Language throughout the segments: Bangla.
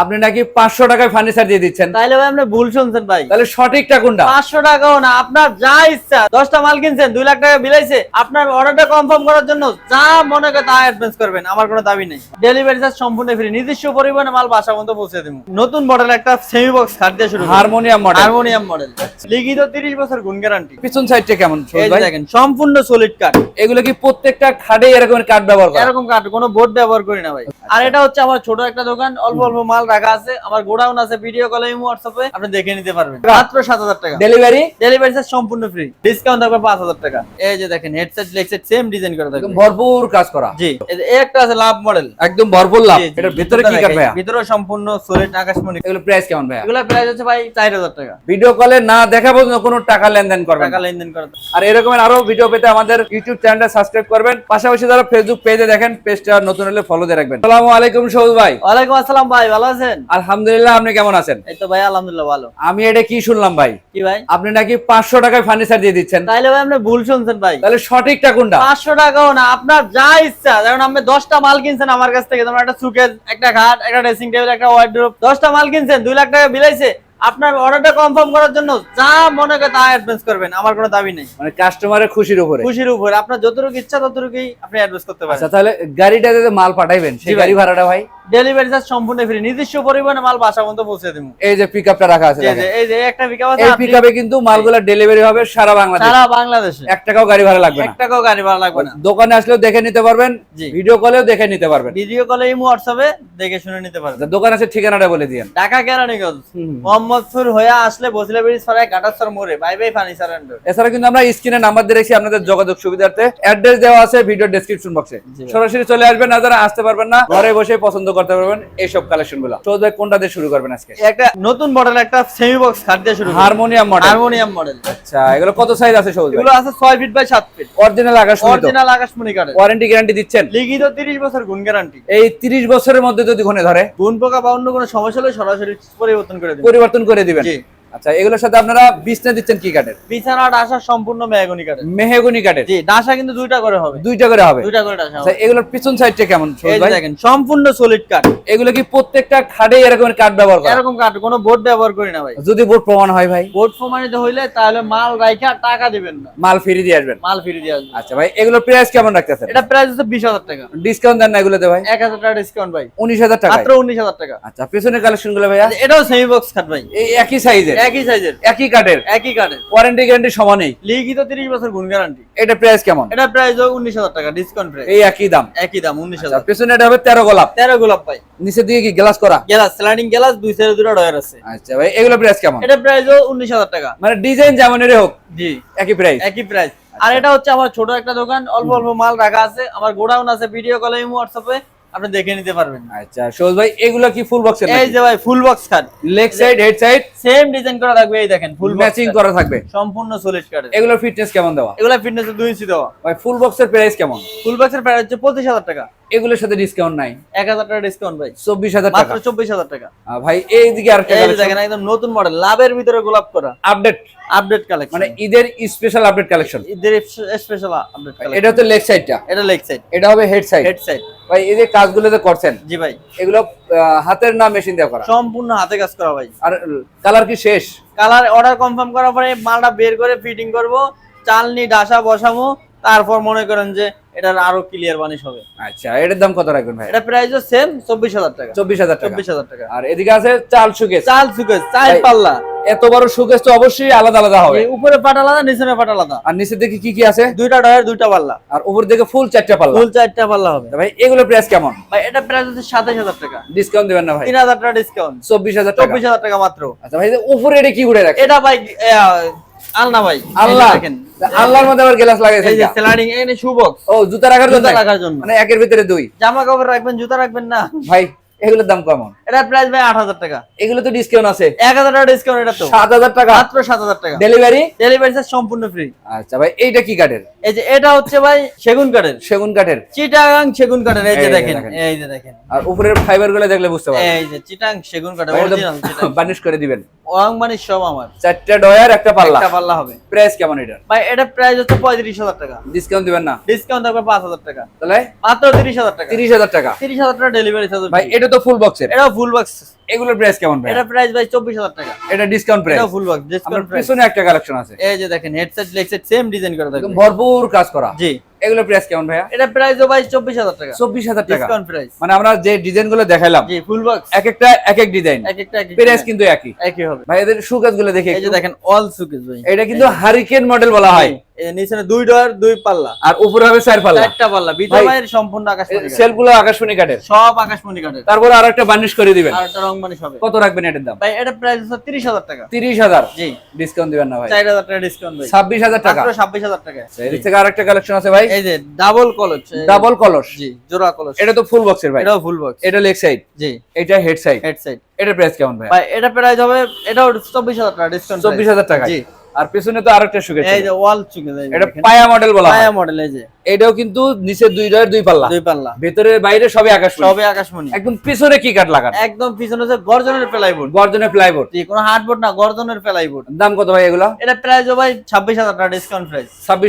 আপনি নাকি পাঁচশো টাকায় ফার্নিচার দিয়ে দিচ্ছেন। তাইলে ভাই আপনি ভুল শুনছেন ভাই। তাহলে সঠিকটা কোনটা? পাঁচশো টাকাও না আপনার যা ইচ্ছা দশটা মাল কিনছেন দুই লাখ টাকা বিলাইছে আপনার অর্ডারটা কনফার্ম করার জন্য যা মনে করে তা অ্যাডভান্স করবেন আমার কোনো দাবি নেই। ডেলিভারি চার্জ সম্পূর্ণ ফ্রি নিজস্ব পরিবহনে মাল বাসা পর্যন্ত পৌঁছে দেবো। নতুন মডেল একটা সেমি বক্স খাট দিয়ে শুরু হারমোনিয়াম মডেল হারমোনিয়াম মডেল লিখিত তিরিশ বছর গুণ গ্যারান্টি পিছন সাইডটা কেমন? দেখেন সম্পূর্ণ সলিড কাঠ এগুলো কি প্রত্যেকটা খাটে এরকম কাঠ ব্যবহার করা? এরকম কাঠ কোনো বোর্ড ব্যবহার করি না ভাই। আর এটা হচ্ছে আমার ছোট একটা দোকান অল্প অল্প মাল রাখা আছে আমার গোডাউন আছে ভিডিও কলে হোয়াটসঅ্যাপে আপনি দেখে নিতে পারবেন। মাত্র সাত হাজার টাকা। ডেলিভারি ডেলিভারি চার্জ সম্পূর্ণ ফ্রি ডিসকাউন্ট থাকবে পাঁচ হাজার টাকা। এই যে দেখেন হেডসেট লেগসেট সেম ডিজাইন করে থাকবে। ভরপুর কাজ করা। জি। এই যে একটা আছে লাভ মডেল একদম ভরপুর লাভ এটার ভিতরে কি কাঠ ভাইয়া? ভিতরে সম্পূর্ণ সলিড আকাশমণি। এগুলো প্রাইস কেমন ভাইয়া? এগুলা প্রাইস হচ্ছে ভাই চার হাজার টাকা। ভিডিও কলে না দেখা পর্যন্ত কোনো টাকা লেনদেন করবেন টাকা লেনদেন করে আর এরকমের আরও ভিডিও পেতে আমাদের ইউটিউব চ্যানেলটা সাবস্ক্রাইব করবেন। পাশাপাশি যারা ফেসবুক পেজে দেখেন পেজটা নতুন হলে ফলো দিয়ে রাখবেন। আসসালামু আলাইকুম সৌদ ভাই। ওয়ালাইকুম আসসালাম ভাই ভালো আছেন? আলহামদুলিল্লাহ আপনি কেমন আছেন? এই তো ভাই আলহামদুলিল্লাহ ভালো। আমি এটা কি শুনলাম ভাই? কি ভাই? আপনি নাকি পাঁচশো টাকায় ফার্নিচার দিয়ে দিচ্ছেন? তাইলে ভাই আপনি ভুল শুনছেন ভাই। তাহলে সঠিকটা কোনটা? পাঁচশো টাকাও না আপনার যা ইচ্ছা। যেমন আপনি দশটা মাল কিনছেন আমার কাছ থেকে যেমন একটা সুকেজ একটা খাট একটা ড্রেসিং টেবিল একটা ওয়ার্ড্রোব দশটা মাল কিনছেন দুই লাখ টাকা বিলাইছে আপনার অর্ডারটা কনফার্ম করার জন্য যা মনে করে তা অ্যাডভান্স করবেন আমার কোনো দাবি নেই। মানে কাস্টমারের খুশির উপরে। খুশির উপরে আপনার যতটুকু ইচ্ছা ততটুকুই আপনি অ্যাডভান্স করতে পারেন। আচ্ছা তাহলে গাড়িটা যদি মাল পাঠাইবেন সেই গাড়ি ভাড়াটা ভাই? ডেলিভারি চার্জ সম্পূর্ণ ফ্রি নিজস্ব পরিবহনে মাল বাসা পর্যন্ত পৌঁছে দেবো। এই যে পিকআপটা রাখা আছে এই যে এই যে একটা পিকআপ আছে এই পিকআপে কিন্তু মালগুলা ডেলিভারি হবে সারা বাংলাদেশ। সারা বাংলাদেশে। টাকাও গাড়ি ভাড়া লাগবে না। টাকাও গাড়ি ভাড়া লাগবে না। দোকানে আসলেও দেখে নিতে পারবেন ভিডিও কলেও দেখে নিতে পারবেন। ভিডিও কলে ইমো হোয়াটসঅ্যাপে দেখে শুনে নিতে পারবেন। আচ্ছা, দোকান আছে ঠিকানাটা বলে দিয়েন। ঢাকা কেরানীগঞ্জ। মোহাম্মদপুর হয়ে আসলে বসিলা ব্রিজ পাড়ায় কাটাসর মোড়ে। বাই বাই ফার্নিচার এন্ড এছাড়া কিন্তু আমরা স্ক্রিনে নাম্বার দিয়ে রেখেছি আপনাদের যোগাযোগ সুবিধার্থে। অ্যাড্রেস দেওয়া আছে ভিডিও ডেসক্রিপশন বক্সে সরাসরি চলে আসবেন না যারা আসতে পারবেন না ঘরে বসে পছন্দ করতে পারবেন এইসব কালেকশনগুলো সৌদ ভাই কোনটা দিয়ে শুরু করবেন আজকে? একটা নতুন মডেল একটা সেমি বক্স খাট দিয়ে শুরু হারমোনিয়াম মডেল হারমোনিয়াম মডেল আচ্ছা এগুলো কত সাইজ আছে সৌদ এগুলো আছে ছয় ফিট বাই সাত ফিট অরিজিনাল আকাশ অরিজিনাল আকাশমণি কার্ড ওয়ারেন্টি গ্যারান্টি দিচ্ছেন? লিখিত 30 বছর গুণ গ্যারান্টি এই 30 বছরের মধ্যে যদি ঘনে ধরে গুণ পোকা বা অন্য কোনো সমস্যা হলে সরাসরি পরিবর্তন করে দিবেন। পরিবর্তন করে দিবেন। আচ্ছা এগুলোর সাথে আপনারা বিছনা দিচ্ছেন কি কাঠের? বিছানা ডাসা সম্পূর্ণ মেহগনি কাঠের। মেহগনি কাঠের? জি ডাসা কিন্তু দুইটা করে হবে। দুইটা করে হবে? দুইটা করে ডাসা আচ্ছা এগুলোর পিছন সাইডটা কেমন? ভাই? দেখেন সম্পূর্ণ সলিড কাঠ। এগুলো কি প্রত্যেকটা খাটে এরকম কাঠ ব্যবহার করা? এরকম কাঠ কোনো বোর্ড ব্যবহার করি না ভাই। যদি বোর্ড প্রমাণ হয় ভাই? বোর্ড প্রমাণিত হইলে তাহলে মাল রাইখা টাকা দিবেন না। মাল ফিরে দিয়ে আসবেন? মাল ফিরে দিয়ে আসবে আচ্ছা ভাই এগুলোর প্রাইস কেমন রাখতেছেন? এটা প্রাইস হচ্ছে বিশ হাজার টাকা। ডিসকাউন্ট দেন না এগুলোতে ভাই? এক হাজার টাকা ডিসকাউন্ট ভাই। উনিশ হাজার টাকা মাত্র উনিশ হাজার টাকা। আচ্ছা পেছনের কালেকশনগুলো ভাইয়া? এটাও সেমি বক্স খাট ভাই। এই একই সাইজের একই সাইজের একই কাঠের একই কাঠের ওয়ারেন্টি গ্যারান্টি সমানেই লিখিত তিরিশ বছর গুণ গ্যারান্টি এটা প্রাইস কেমন? এটা প্রাইস উনিশ হাজার টাকা ডিসকাউন্ট প্রাইস এই একই দাম। একই দাম উনিশ আচ্ছা হাজার। পেছনে এটা হবে তেরো গোলাপ। তেরো গোলাপ ভাই। নিচের দিকে কি গ্লাস করা? গ্লাস স্লাইডিং গ্লাস দুই সাইডে দুটো ডয়ার আছে। আচ্ছা ভাই এগুলো প্রাইস কেমন? এটা প্রাইস উনিশ হাজার টাকা। মানে ডিজাইন যেমনেরই হোক জি। একই প্রাইস একই প্রাইস আর এটা হচ্ছে আমার ছোট একটা দোকান অল্প অল্প মাল রাখা আছে। আমার গোডাউন আছে ভিডিও কলে ইমো হোয়াটসঅ্যাপে আপনি দেখে নিতে পারবেন। আচ্ছা সৌজ ভাই এগুলো কি ফুল বক্সের এই যে ভাই full box cut leg side head side same design করা থাকবে এই দেখেন ফুল ম্যাচিং করা থাকবে। সম্পূর্ণ সলিড কাট এগুলোর ফিটনেস কেমন দেওয়া? এগুলা ফিটনেস দুই ইঞ্চি দেওয়া। ভাই ফুল বক্সের প্রাইস কেমন? ফুল বক্সের প্রাইস হচ্ছে পঁচিশ হাজার টাকা। এগুলোর সাথে ডিসকাউন্ট নাই। এক হাজার টাকা ডিসকাউন্ট ভাই। চব্বিশ হাজার টাকা। মাত্র চব্বিশ হাজার টাকা। আহ, ভাই এইদিকে আর এই যে দেখেন একদম নতুন মডেল লাভের ভিতরে গোলাপ করা। আপডেট আপডেট কালেকশন মানে ঈদের স্পেশাল আপডেট কালেকশন ঈদের স্পেশাল আপডেট কালেকশন এটা হচ্ছে লেগ সাইডটা এটা লেগ সাইড এটা হবে হেড সাইড হেড সাইড ভাই এই যে কাজগুলো যে করছেন জি ভাই। এগুলো হাতের না মেশিন দিয়ে করা? সম্পূর্ণ হাতে কাজ করা ভাই। আর কালার কি শেষ? কালার অর্ডার কনফার্ম করার পরে মালটা বের করে ফিটিং করব। চালনি ডাসা বসামো তারপর মনে করেন যে এটার আরও ক্লিয়ার বানিশ হবে। আচ্ছা এটার দাম কত রাখবেন ভাই? এটা প্রাইসও সেম চব্বিশ হাজার টাকা। চব্বিশ হাজার টাকা। চব্বিশ হাজার টাকা। আর এদিকে আছে চাল সুকেশ চাল সুকেশ চাল পাল্লা। এত বড় সুকেশ তো অবশ্যই আলাদা আলাদা হবে। উপরে পাট আলাদা নিচে পাট আলাদা। আর নিচে দিকে কি কি আছে? দুইটা ডয়ের দুইটা পাল্লা। আর উপর দিকে ফুল চারটা পাল্লা। ফুল চারটা পাল্লা হবে। ভাই এগুলো প্রাইস কেমন? ভাই এটা প্রাইস হচ্ছে সাতাশ হাজার টাকা। ডিসকাউন্ট দিবেন না ভাই। তিন হাজার টাকা ডিসকাউন্ট চব্বিশ হাজার টাকা। চব্বিশ হাজার টাকা মাত্র। আচ্ছা ভাই উপরে এটা কি ঘুরে রাখে এটা ভাই আলনা ভাই আল্লাহ আল্লাহর মধ্যে আবার গ্লাস লাগাইছে এই যে স্লাইডিং এনে শু বক্স ও জুতা রাখার জন্য? জুতা রাখার জন্য। মানে একের ভিতরে দুই। জামা কাপড় রাখবেন জুতা রাখবেন না। ভাই এগুলোর দাম কেমন? এটা প্রাইস ভাই আট হাজার টাকা। এগুলো তো ডিসকাউন্ট আছে। এক হাজার টাকা ডিসকাউন্ট এটা তো। সাত হাজার টাকা? মাত্র সাত হাজার টাকা। ডেলিভারি ডেলিভারি চার্জ সম্পূর্ণ ফ্রি আচ্ছা ভাই এইটা কি কাঠের? এই যে এটা হচ্ছে ভাই সেগুন কাঠের। সেগুন কাঠের। চিটাগাং সেগুন কাঠের এই যে দেখেন। এই যে দেখেন। আর উপরের ফাইবারগুলো দেখলে বুঝতে পারবেন। এই যে চিটাং সেগুন কাঠের অরিজিনাল চিটাং বানিশ করে দিবেন। ওয়াং মানে সব আমার। চারটা ডয়ার একটা পাল্লা। একটা পাল্লা হবে। প্রাইস কেমন এটা ভাই এটা প্রাইস হচ্ছে পঁয়ত্রিশ হাজার টাকা। ডিসকাউন্ট দিবেন না? ডিসকাউন্ট থাকবে পাঁচ হাজার টাকা। তাহলে? মাত্র তিরিশ হাজার টাকা। তিরিশ হাজার টাকা। তিরিশ হাজার টাকা ডেলিভারি চার্জ ভাই এটা তো ফুল বক্সের এটাও ফুল বক্স এগুলোর প্রাইস কেমন ভাই? এটা প্রাইস ভাই চব্বিশ হাজার টাকা। এটা discount price full box discount price পিছনে একটা কালেকশন আছে। এই যে দেখেন হেডসেট লেগসেট সেম ডিজাইন করা থাকবে। ভরপুর কাজ করা। জি। এগুলোর প্রাইস কেমন ভাইয়া? এটা প্রাইসও ভাই চব্বিশ হাজার টাকা। চব্বিশ হাজার টাকা। ডিসকাউন্ট প্রাইস মানে আমরা যে ডিজাইনগুলো দেখাইলাম জি ফুল বক্স এক একটা এক এক ডিজাইন এক একটা এক একটা। প্রাইস কিন্তু একই। একই হবে। ভাই এদের শু গুলো দেখে এই যে দেখেন অল সুকেস ভাই। এটা কিন্তু হারিকেন মডেল বলা হয়। নিচে দুই ডয়ার দুই পাল্লা। আর উপরে হবে চার পাল্লা। চারটা পাল্লা। ভিতর ভাই, সম্পূর্ণ আকাশমণি আকাশমণি কাঠের। সব আকাশমণি কাঠের। তারপরে আর একটা বার্নিশ করে দিবেন। আর রং মানিশ হবে। কত রাখবেন এটার দাম? ভাই এটা প্রাইস হচ্ছে টাকা। জি। ডিসকাউন্ট দিবেন না ভাই। টাকা ডিসকাউন্ট ভাই। টাকা। থেকে আরেকটা কালেকশন আছে ভাই। এই যে ডাবল ডাবল কলস। জি জোড়া কলচ এটা তো ফুল বক্সের ভাই। এটাও ফুল বক্স এটা লেগ সাইড জি। এটা হেড সাইড হেড সাইড এটার প্রাইস কেমন ভাই? ভাই এটা প্রাইস হবে এটাও চব্বিশ হাজার টাকা ডিসকাউন্ট চব্বিশ হাজার টাকা জি। আর পেছনে তো আরেকটা শুকে এই যে ওয়াল এটা পায়া মডেল বলা পায়া মডেল এই যে। এটাও কিন্তু নিচে দুই ডয়ের দুই পাল্লা। দুই পাল্লা। ভেতরে বাইরে সবই আকাশ সবে আকাশমণি। একদম পিছনে কি কাঠ লাগান? একদম পিছনে গর্জনের প্লাইবোর্ড গর্জনের প্লাইবোর্ড কোনো হার্ডবোর্ড না গর্জনের প্লাইবোর্ড দাম কত ভাই এগুলো? এটা প্রাইস ভাই টাকা ডিসকাউন্ট প্রাইস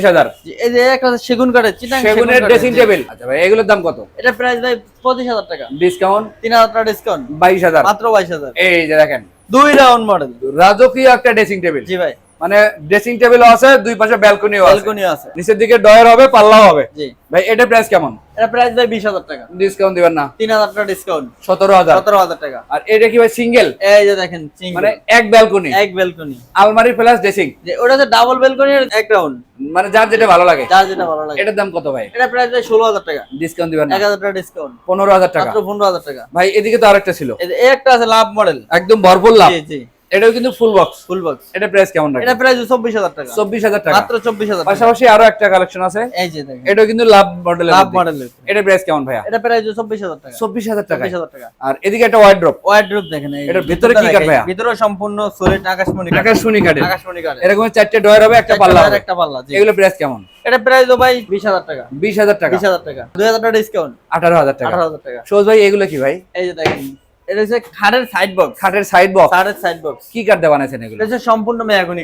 হাজার। এই যে একটা সেগুন কাঠের চিটাং সেগুনের ড্রেসিং টেবিল আচ্ছা ভাই এগুলোর দাম কত? এটা প্রাইস ভাই পঁচিশ হাজার টাকা। ডিসকাউন্ট তিন হাজার টাকা ডিসকাউন্ট বাইশ হাজার। মাত্র বাইশ হাজার। এই যে দেখেন। দুই রাউন্ড মডেল রাজকীয় একটা ড্রেসিং টেবিল জি ভাই। মানে ড্রেসিং টেবিলও আছে দুই পাশে ব্যালকনিও আছে। ব্যালকনি আছে। নিচের দিকে ডয়ার হবে পাল্লাও হবে। জি। ভাই এটা প্রাইস কেমন? এটা প্রাইস ভাই বিশ হাজার টাকা। ডিসকাউন্ট দিবেন না। তিন হাজার টাকা ডিসকাউন্ট সতেরো হাজার। সতেরো হাজার টাকা। আর এটা কি ভাই সিঙ্গেল এই যে দেখেন single, মানে এক ব্যালকনি এক ব্যালকনি আলমারি প্লাস ড্রেসিং যে ওটা হচ্ছে ডাবল ব্যালকনি এক রাউন্ড মানে যার যেটা ভালো লাগে। যার যেটা ভালো লাগে। এটার দাম কত ভাই? এটা প্রাইস ভাই ষোলো হাজার টাকা। ডিসকাউন্ট দিবেন না। এক হাজার টাকা ডিসকাউন্ট পনেরো হাজার টাকা। মাত্র পনেরো হাজার টাকা। ভাই এদিকে তো আরেকটা ছিল। এই যে এই একটা আছে লাভ মডেল একদম ভরপুর লাভ। জি জি। এটাও কিন্তু ফুল বক্স ফুল বক্স এটা প্রাইস কেমন রাখবেন এটা প্রাইস চব্বিশ হাজার টাকা চব্বিশ হাজার টাকা মাত্র চব্বিশ হাজার টাকা পাশাপাশি আরও একটা কালেকশন আছে এই যে দেখেন এটাও কিন্তু লাভ মডেল লাভ মডেল এটা প্রাইস কেমন ভাইয়া এটা প্রাইস চব্বিশ হাজার টাকা চব্বিশ হাজার টাকা চব্বিশ হাজার টাকা আর এদিকে একটা ওয়াইড্রপ ওয়াইড্রোপ দেখেন এই এটার ভিতরে কি দেখেন, ভাইয়া? ভিতরে সম্পূর্ণ সলিড আকাশমণি কাঠ। আকাশমণি কাঠের আকাশমণি কাঠ এরকম চারটে ডয়ার হবে একটা পাল্লা হবে একটা পাল্লা জি এগুলো প্রাইস কেমন এটা প্রাইস ভাই বিশ হাজার টাকা বিশ হাজার টাকা বিশ হাজার টাকা দুই হাজার টাকা ডিসকাউন্ট আঠারো হাজার টাকা আঠারো হাজার টাকা সোজ ভাই এগুলো কি ভাই এই যে দেখেন এটা হচ্ছে খাটের সাইড বক্স খাটের সাইড বক্স খাটের সাইড বক্স কি বানাইছেন এগুলো? এটা সম্পূর্ণ মেহগনি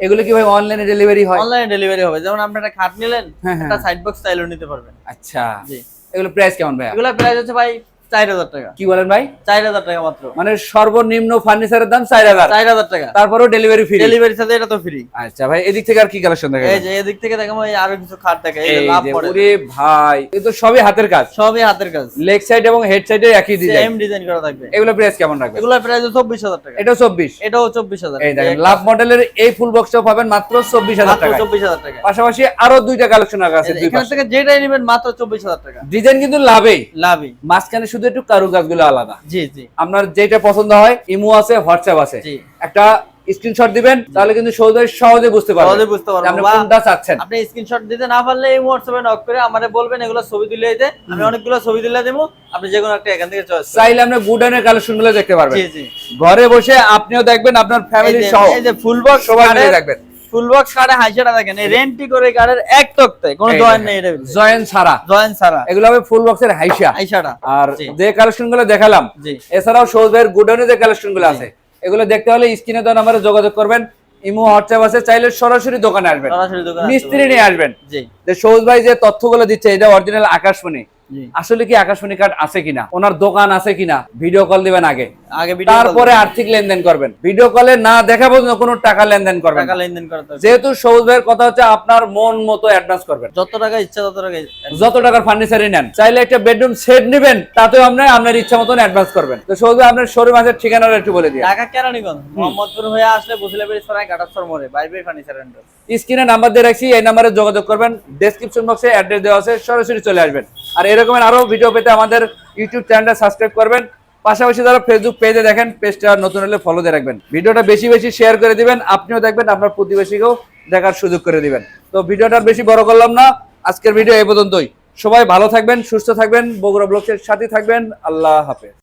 এগুলো কি ভাই অনলাইনে ডেলিভারি হয়? অনলাইনে ডেলিভারি হবে। যেমন আপনি একটা খাট নিলেন হ্যাঁ, হ্যাঁ। একটা সাইড বক্স নিতে পারবেন। আচ্ছা। জি। এগুলো প্রাইস কেমন ভাই এগুলো প্রাইস হচ্ছে ভাই চার হাজার টাকা। কি বলেন ভাই? চার হাজার টাকা মাত্র। মানে সর্বনিম্ন ফার্নিচারের দাম চার হাজার। চার হাজার টাকা। তারপরেও ডেলিভারি ফ্রি ডেলিভারি সাথে এটা তো ফ্রি আচ্ছা ভাই এদিক থেকে আর কি কালেকশন দেখা এই যে এদিক থেকে দেখাবো এই আরও কিছু খাট দেখে এই লাভ যে, ওরে ভাই এ তো সবই হাতের কাজ। সবই হাতের কাজ। লেগ সাইড এবং হেড সাইডে একই ডিজাইন সেম ডিজাইন করা থাকবে। এগুলো প্রাইস কেমন রাখবে এগুলা প্রাইস টাকা। এটাও চব্বিশ। এটাও চব্বিশ হাজার। এই দেখেন লাভ মডেলের এই ফুল বক্সটাও পাবেন মাত্র চব্বিশ হাজার টাকা চব্বিশ হাজার টাকা। পাশাপাশি আরও দুইটা কালেকশন আছে এখান থেকে যেটাই নেবেন মাত্র চব্বিশ হাজার টাকা। ডিজাইন কিন্তু লাভেই। লাভই। মাঝখানে শুধু একটু কারুকাজগুলো আলাদা। জি জি। আপনার যেটা পছন্দ হয় ইমো আছে হোয়াটসঅ্যাপ আছে। একটা স্ক্রিনশট দিবেন তাহলে কিন্তু সহজে সহজে বুঝতে পারবেন। সহজে বুঝতে পারব। যে আপনি কোনটা চাচ্ছেন? আপনি স্ক্রিনশট দিতে না পারলে এই হোয়াটসঅ্যাপে নক করে আমাদের বলবেন এগুলো ছবি তুলে দিতে। আমি অনেকগুলো ছবি তুলে দেবো। আপনি যে কোনো একটা এখান থেকে চয়েস চাইলে আপনি গুডাউনের কালেকশনগুলো দেখতে পারবেন। জি জি। ঘরে বসে আপনিও দেখবেন আপনার ফ্যামিলি সহ। এই যে ফুল বক্স সবাই মিলে দেখবেন। ফুল বক্স দেখেন এই রেন্টি করে এক তক্তায় কোনো জয়েন নেই এটা জয়েন ছাড়া। জয়েন ছাড়া। এগুলো হবে ফুল বক্সের আর যে কালেকশনগুলো দেখালাম এছাড়াও সৌদ ভাইয়ের গুডাউনে যে কালেকশনগুলো আছে এগুলো দেখতে হলে স্ক্রিনে দেওয়া নাম্বারে যোগাযোগ করবেন ইমো হোয়াটসঅ্যাপ আছে চাইলে সরাসরি দোকানে আসবেন। সরাসরি দোকানে মিস্ত্রি নিয়ে আসবেন। জি। যে সৌদ ভাই যে তথ্যগুলো দিচ্ছে এটা অরিজিনাল আকাশমণি। আসলে কি আকাশমণি কার্ড আছে কিনা? ওনার দোকান আছে কিনা? ভিডিও কল দিবেন আগে। আগে তারপরে আর্থিক লেনদেন করবেন। ভিডিও কলে না দেখা পর্যন্ত কোনো টাকা লেনদেন করবেন টাকা লেনদেন করতে যেহেতু সৌদ ভাইয়ের কথা হচ্ছে আপনার মন মতো অ্যাডভান্স করবেন। যত টাকা ইচ্ছা তত টাকা যত টাকার ফার্নিচারই নেন চাইলে একটা বেডরুম সেট নেবেন তাতেও আপনি আপনার ইচ্ছা মতন অ্যাডভান্স করবেন। তো সৌদ ভাই আপনার শোরুম আছে ঠিকানাটা একটু বলে দিয়ে ঢাকা কেরানীগঞ্জ মোহাম্মদপুর হয়ে আসলে বসিলা ব্রিজ পাড়ায় গাটাসর মোড়ে বাইরে ফার্নিচার সেন্টার স্ক্রিনে নাম্বার দিয়ে রাখছি, এই নাম্বারে যোগাযোগ করবেন। ডেসক্রিপশন বক্সে অ্যাড্রেস দেওয়া আছে, সরাসরি চলে আসবেন। আর এরকমের আরও ভিডিও পেতে আমাদের ইউটিউব চ্যানেলটা সাবস্ক্রাইব করবেন। পাশাপাশি যারা ফেসবুক পেজে দেখেন পেজটা নতুন হলে ফলো দিয়ে রাখবেন। ভিডিওটা বেশি বেশি শেয়ার করে দিবেন, আপনিও দেখবেন, আপনার প্রতিবেশীকেও দেখার সুযোগ করে দিবেন। তো ভিডিওটা বেশি বড় করলাম না, আজকের ভিডিও এই পর্যন্তই। সবাই ভালো থাকবেন, সুস্থ থাকবেন, বগুড়া ব্লকের সাথে থাকবেন, আল্লাহ হাফেজ।